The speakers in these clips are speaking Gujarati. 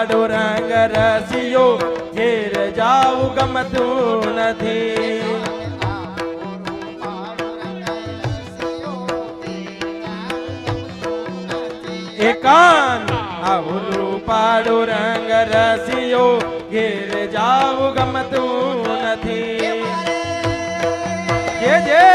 પાડો રંગ રસિયો ઘેર જાવું ગમતું નથી. એકાન આવરું પાડો રંગ રસિયો ઘેર જાવું ગમતું નથી. જે જે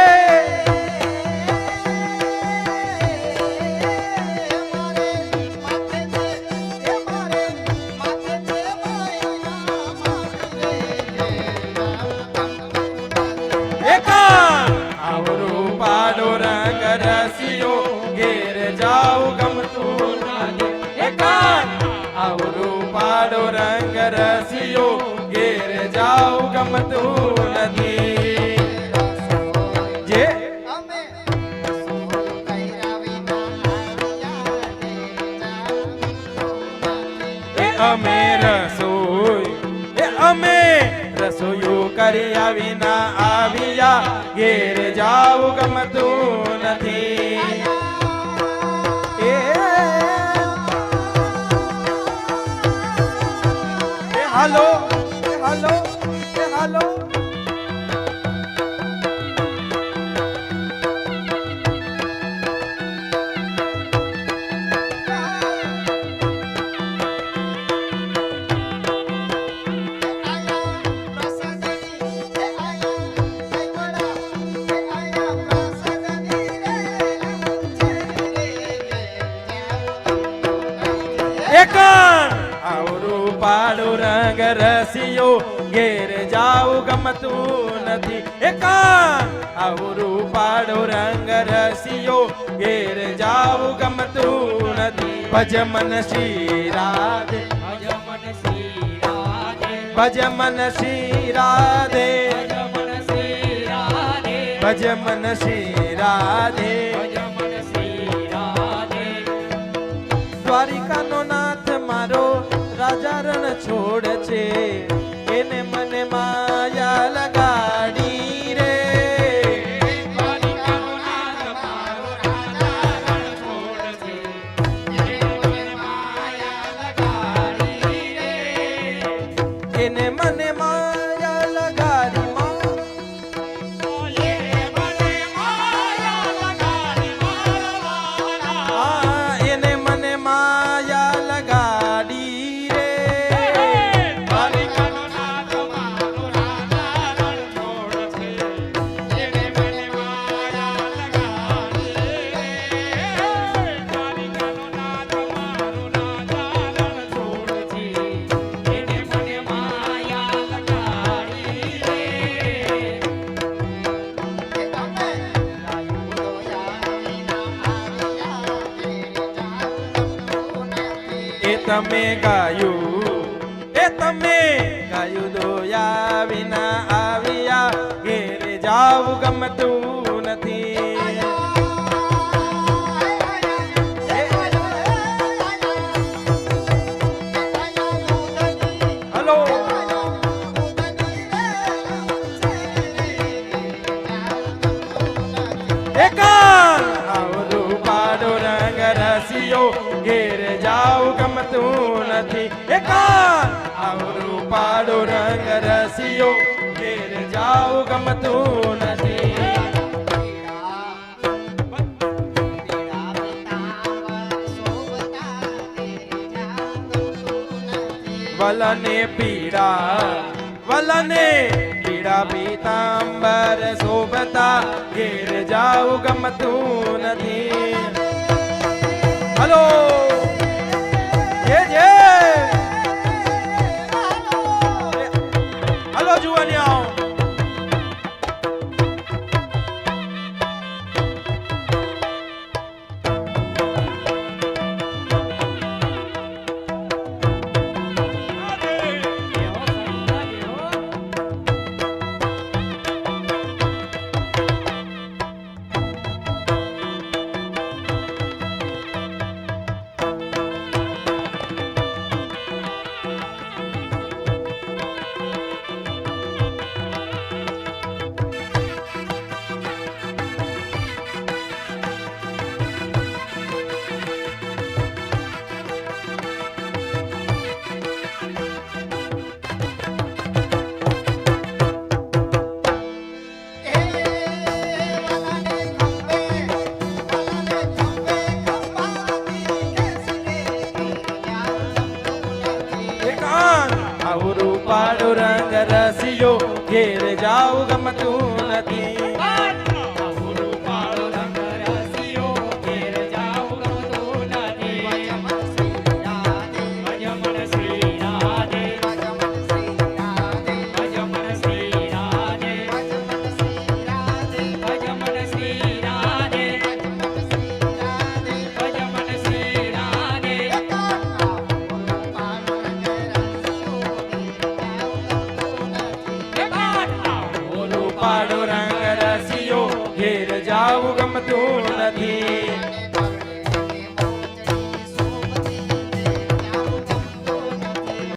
ગમતું નથી. જે? અમે રસોઈ એ અમે રસોયું કર્યા વિના આવ્યા ઘેર જાવું ગમતું નથી. હાલો. રસિયો ઘેર જાઉં ગમતું નથી. એકા આવું રૂપાડો રંગ રસિયો, ઘેર જાઉં ગમતું નથી. ભજમન મન શ્રી રાધે. ભજમન મન શ્રી રાધે. ભજમન શ્રી શ્રી રાધે. દ્વારિકાનો નાથ મારો રાજા રણ છોડ છે. તમે ગાયું, એ તમે ગાયું દોયા વિના આવ્યા. ઘેરે જાવ ગમતું નથી. એકાન આવરું પાડો રંગ રસિયો. એકાન પાડો રંગ રસિયો, ઘેર જાવું ગમતું નથી. વલને પીડા વલને પીડા પીતાંબર શોભતા, ઘેર જાવું ગમતું નથી. હલો! રસિયો ઘેર જાવું